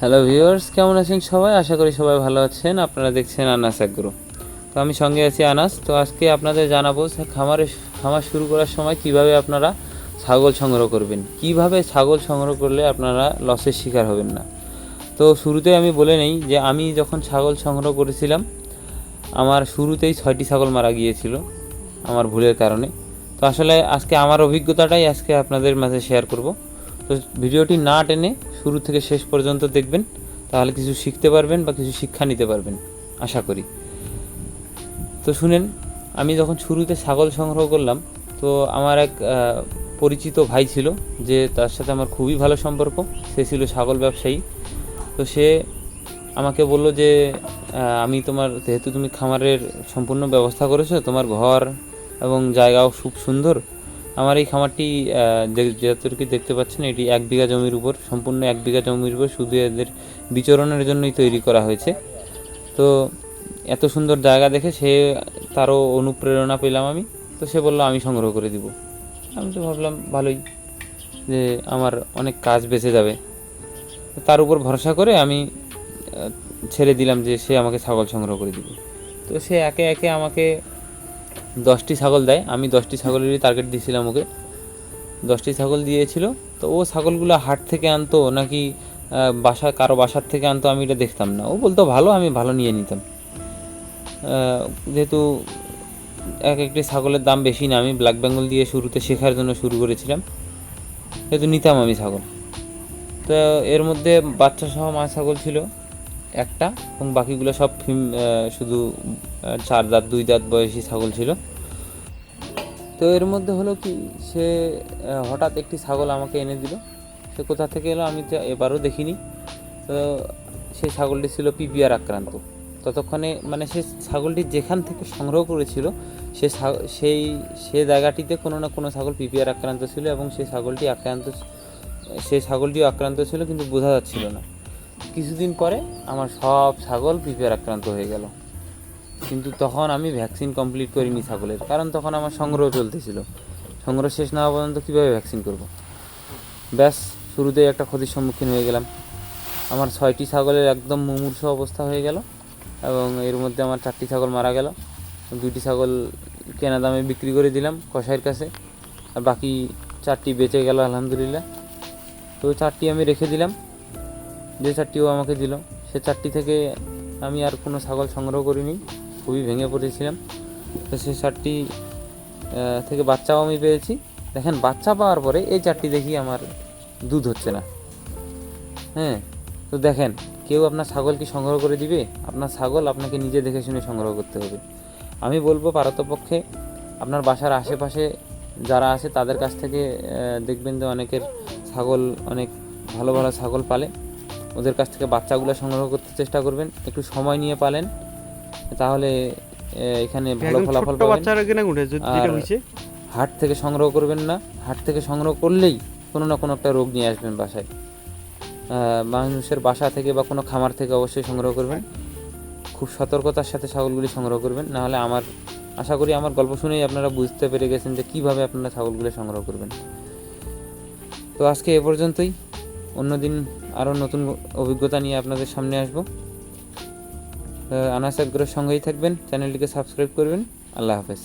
Hello viewers কেমন আছেন সবাই? আশা করি সবাই ভালো আছেন। আপনারা দেখছেন আনাস অ্যাগ্রো তো আমি সঙ্গে আছি আনাস তো আজকে আপনাদের জানাব খামারে খামার শুরু করার সময় কীভাবে আপনারা ছাগল সংগ্রহ করবেন। কীভাবে ছাগল সংগ্রহ করলে আপনারা লসের শিকার হবেন না। তো শুরুতে আমি বলে নেই যে আমি যখন ছাগল সংগ্রহ করেছিলাম, আমার শুরুতেই ছয়টি ছাগল মারা গিয়েছিল, আমার ভুলের কারণে। তো আসলে আজকে আমার অভিজ্ঞতাটাই আজকে আপনাদের মাঝে শেয়ার করব। তো ভিডিওটি না টেনে শুরু থেকে শেষ পর্যন্ত দেখবেন, তাহলে কিছু শিখতে পারবেন বা কিছু শিক্ষা নিতে পারবেন, আশা করি। তো শুনেন, আমি যখন শুরুতে ছাগল সংগ্রহ করলাম, তো আমার এক পরিচিত ভাই ছিল, যে তার সাথে আমার খুবই ভালো সম্পর্ক, সে ছিল ছাগল ব্যবসায়ী। তো সে আমাকে বলল যে আমি তোমার, যেহেতু তুমি খামারের সম্পূর্ণ ব্যবস্থা করেছ, তোমার ঘর এবং জায়গাও খুব সুন্দর আমার এই খামারটি যতটুকু দেখতে পাচ্ছেন, এটি এক বিঘা জমির উপর, সম্পূর্ণ এক বিঘা জমির উপর শুধু এদের বিচরণের জন্যই তৈরি করা হয়েছে। তো এত সুন্দর জায়গা দেখে সে তারও অনুপ্রেরণা পেলাম আমি। তো সে বলল, আমি সংগ্রহ করে দিব। আমি তো ভাবলাম, ভালোই যে আমার অনেক কাজ বেঁচে যাবে। তার উপর ভরসা করে আমি ছেড়ে দিলাম যে সে আমাকে ছাগল সংগ্রহ করে দিবে। তো সে একে একে আমাকে দশটি ছাগল দেয়। আমি দশটি ছাগলেরই টার্গেট দিয়েছিলাম ওকে। দশটি ছাগল দিয়েছিল। তো ও ছাগলগুলো হাট থেকে আনতো নাকি বাসা কারও বাসার থেকে আনতো আমি এটা দেখতাম না। ও বলতো, ভালো, আমি ভালো নিয়ে নিতাম। যেহেতু এক একটি ছাগলের দাম বেশি না, আমি ব্ল্যাক বেঙ্গল দিয়ে শুরুতে শেখার জন্য শুরু করেছিলাম। যেহেতু নিতাম আমি ছাগল। তো এর মধ্যে বাচ্চা সহ মা ছাগল ছিল। একটা এবং বাকিগুলো সব ফিম- শুধু চার দাঁত, দুই দাঁত বয়সী ছাগল ছিল। তো এর মধ্যে হলো কি, সে হঠাৎ একটি ছাগল আমাকে এনে দিল। সে কোথা থেকে এলো আমি এবারও দেখিনি। তো সেই ছাগলটি ছিল পিপিআর আক্রান্ত। ততক্ষণে মানে সে ছাগলটি যেখান থেকে সংগ্রহ করেছিল, সে সেই, সে জায়গাটিতে কোনো না কোনো ছাগল পিপিআর আক্রান্ত ছিল এবং সেই ছাগলটি আক্রান্ত সেই ছাগলটিও আক্রান্ত ছিল, কিন্তু বোঝা যাচ্ছিল না। কিছুদিন পরে আমার সব ছাগল পিপিআর আক্রান্ত হয়ে গেল। কিন্তু তখন আমি ভ্যাকসিন কমপ্লিট করিনি ছাগলের, কারণ তখন আমার সংগ্রহ চলতেছিল। সংগ্রহ শেষ না হওয়া পর্যন্ত কীভাবে ভ্যাকসিন করব? ব্যাস, শুরুতেই একটা ক্ষতির সম্মুখীন হয়ে গেলাম। আমার ছয়টি ছাগলের একদম মুমূর্ষ অবস্থা হয়ে গেল এবং এর মধ্যে আমার চারটি ছাগল মারা গেল। দুটি ছাগল কেনা দামে বিক্রি করে দিলাম কসাইয়ের কাছে। আর বাকি চারটি বেঁচে গেল, আলহামদুলিল্লাহ। তো চারটি আমি রেখে দিলাম। যে চারটিও আমাকে দিল, সে চারটি থেকে আমি আর কোনো ছাগল সংগ্রহ করিনি, খুবই ভেঙে পড়েছিলাম। তো সেই চারটি থেকে বাচ্চাও আমি পেয়েছি। দেখেন, বাচ্চা পাওয়ার পরে এই চারটি দেখি আমার দুধ হচ্ছে না। হ্যাঁ তো দেখেন, কেউ আপনার ছাগল কি সংগ্রহ করে দিবে? আপনার ছাগল আপনাকে নিজে দেখে শুনে সংগ্রহ করতে হবে। আমি বলব পারতপক্ষে আপনার বাসার আশেপাশে যারা আছে, তাদের কাছ থেকে দেখবেন যে অনেকের ছাগল, অনেক ভালো ভালো ছাগল পালে। ওদের কাছ থেকে বাচ্চাগুলো সংগ্রহ করতে চেষ্টা করবেন। একটু সময় নিয়ে পালেন তাহলে এখানে ভালো ফলাফল পাবেন। হাট থেকে সংগ্রহ করবেন না হাট থেকে সংগ্রহ করলেই কোনো না কোনো একটা রোগ নিয়ে আসবেন বাসায়। মানুষের বাসা থেকে বা কোনো খামার থেকে অবশ্যই সংগ্রহ করবেন। খুব সতর্কতার সাথে ছাগলগুলি সংগ্রহ করবেন নাহলে আমার আশা করি আমার গল্প শুনেই আপনারা বুঝতে পেরে গেছেন যে কীভাবে আপনারা ছাগলগুলি সংগ্রহ করবেন। তো আজকে এ পর্যন্তই। অন্যদিন আরও নতুন অভিজ্ঞতা নিয়ে আপনাদের সামনে আসব। আনাস আগ্রহের সঙ্গেই থাকবেন, চ্যানেলটিকে সাবস্ক্রাইব করবেন। আল্লাহ হাফেজ।